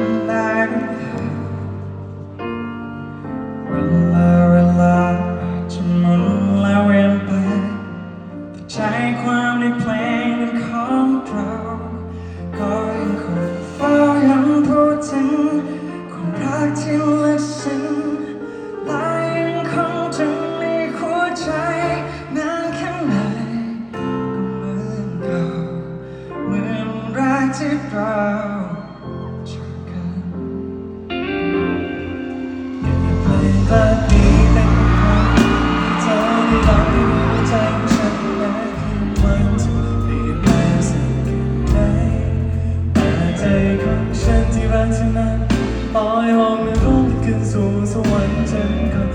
ำได้หรือเปล่าเวลาเวลาจะหมุนแล้วเวียนไปแต่ใจความในเพลงเป็นของเราก็ยังคงเฝ้าย้ำพูดถึงความรักที่ลึกซึ้งและยังคงจึงในหัวใจนานแค่ไหนก็เหมือนเก่าเหมือนแรกที่เรา ของฉันที่รักฉันนั้นปล่อยห้องในร่มขึ้นสู่สวรรค์ฉันก็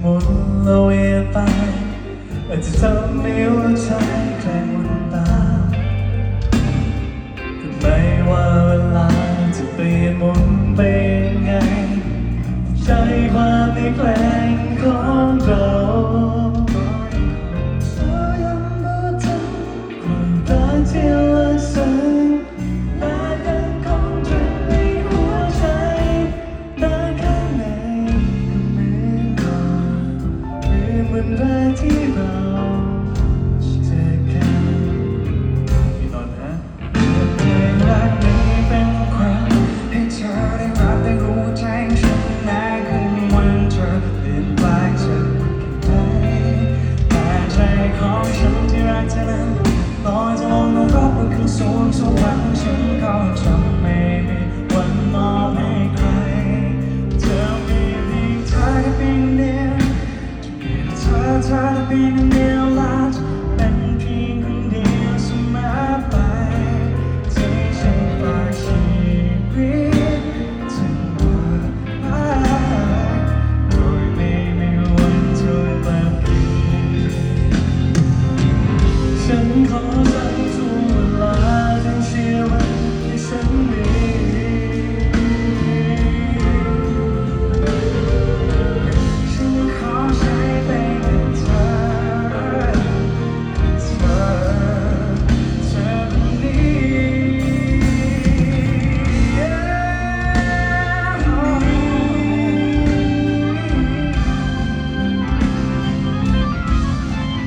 หมุนและเวียนไปอาจจะทำให้หัวใจใครหมุนตามแต่ไม่ว่าเวลาจะเปลี่ยนหมุนไปยังไง ใจความในเพลงขอ วันแรกที่เราเจอกันพี่นนท์ฮะเพลงรักนี้เป็นครั้งให้เธอได้รับได้รู้ใจฉันนะคืนวันเธอเปลี่ยนไปจากกันไปแต่ใจของฉัน grâce.